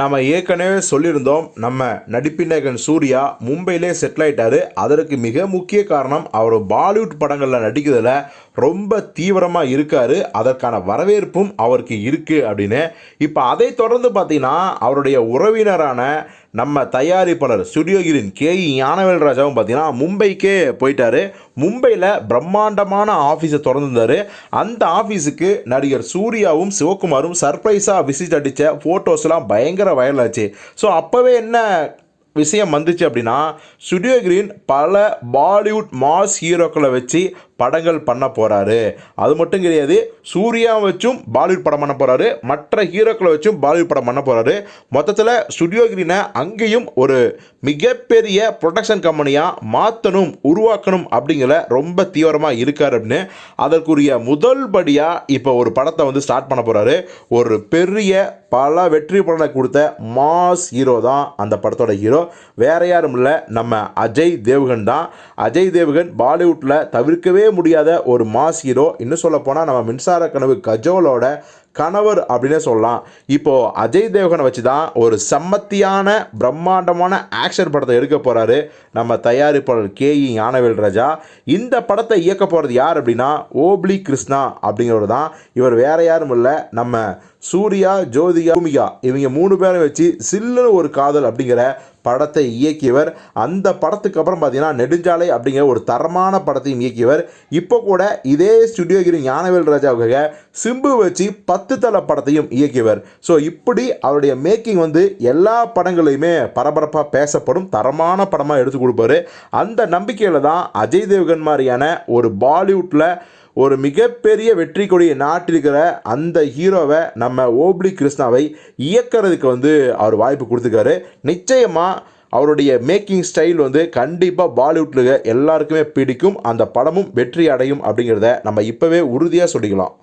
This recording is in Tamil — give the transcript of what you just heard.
நம்ம ஏற்கனவே சொல்லியிருந்தோம் நம்ம நடிப்பினகன் சூர்யா மும்பையிலே செட்டில் ஆயிட்டாரு. அதற்கு மிக முக்கிய காரணம் அவர் பாலிவுட் படங்களில் நடிக்கிறதுல ரொம்ப தீவிரமாக இருக்கார். அதற்கான வரவேற்பும் அவருக்கு இருக்குது அப்படின்னு. இப்போ அதை தொடர்ந்து பார்த்தீங்கன்னா அவருடைய உறவினரான நம்ம தயாரிப்பாளர் ஸ்டுடியோகிரின் கே இ ஞானவேல் ராஜாவும் பார்த்தீங்கன்னா மும்பைக்கே போயிட்டாரு. மும்பையில் பிரம்மாண்டமான ஆஃபீஸை திறந்துருந்தாரு. அந்த ஆஃபீஸுக்கு நடிகர் சூர்யாவும் சிவகுமாரும் சர்ப்ரைஸாக விசிட் அடித்த ஃபோட்டோஸ்லாம் பயங்கர வைரல் ஆச்சு. ஸோ அப்போவே என்ன விஷயம் வந்துச்சு அப்படின்னா ஸ்டுடியோ கிரீன் பல பாலிவுட் மாஸ் ஹீரோக்களை வச்சு படங்கள் பண்ண போகிறாரு அது மட்டும் கிடையாது சூர்யா வச்சும் பாலிவுட் படம் பண்ண போகிறாரு மற்ற ஹீரோக்களை வச்சும் பாலிவுட் படம் பண்ண போகிறாரு மொத்தத்தில் ஸ்டுடியோ கிரீனை அங்கேயும் ஒரு மிகப்பெரிய ப்ரொடக்ஷன் கம்பெனியாக மாற்றணும் உருவாக்கணும் அப்படிங்கிற ரொம்ப தீவிரமாக இருக்கார் அப்படின்னு அதற்குரிய முதல் படியாக இப்போ ஒரு படத்தை வந்து ஸ்டார்ட் பண்ண போகிறாரு ஒரு பெரிய பல வெற்றி படங்களை கொடுத்த மாஸ் ஹீரோ தான் அந்த படத்தோட ஹீரோ. வேற யாரும் இல்லை நம்ம அஜய் தேவ்கன் தான். அஜய் தேவ்கன் பாலிவுட்டில் தவிர்க்கவே முடியாத ஒரு மாஸ் ஹீரோ. இன்னும் சொல்லப்போனால் நம்ம மின்சார கனவு கஜோலோட கணவர் அப்படின்னே சொல்லலாம். இப்போது அஜய் தேவ்கனை வச்சு தான் ஒரு செம்மத்தியான பிரம்மாண்டமான ஆக்ஷன் படத்தை எடுக்க போகிறாரு நம்ம தயாரிப்பாளர் கே இ ஞானவேல் ராஜா. இந்த படத்தை இயக்க போகிறது யார் அப்படின்னா ஓப்ளி கிருஷ்ணா அப்படிங்கிறவர் தான். இவர் வேற யாரும் இல்லை நம்ம சூர்யா ஜோதிகா பூமிகா இவங்க மூணு பேரை வச்சு சில்லுன்னு ஒரு காதல் அப்படிங்கிற படத்தை இயக்கியவர். அந்த படத்துக்கு அப்புறம் பார்த்தீங்கன்னா நெடுஞ்சாலை அப்படிங்கிற ஒரு தரமான படத்தையும் இயக்கியவர். இப்போ கூட இதே ஸ்டுடியோகிரி ஞானவேல் ராஜாவுக்காக சிம்பு வச்சு பத்து தலை படத்தையும் இயக்கியவர். ஸோ இப்படி அவருடைய மேக்கிங் வந்து எல்லா படங்களையுமே பரபரப்பாக பேசப்படும் தரமான படமாக எடுத்து கொடுப்பாரு. அந்த நம்பிக்கையில் தான் அஜய் தேவ்கன் மாதிரியான ஒரு பாலிவுட்டில் ஒரு மிகப்பெரிய வெற்றி கொடியை நாட்டிருக்கிற அந்த ஹீரோவை நம்ம ஓப்ளி கிருஷ்ணாவை இயக்கிறதுக்கு வந்து அவர் வாய்ப்பு கொடுத்துருக்காரு. நிச்சயமாக அவருடைய மேக்கிங் ஸ்டைல் வந்து கண்டிப்பாக பாலிவுட்டில் எல்லாருக்குமே பிடிக்கும். அந்த படமும் வெற்றி அடையும் அப்படிங்கிறத நம்ம இப்போவே உறுதியாக சொல்லிக்கலாம்.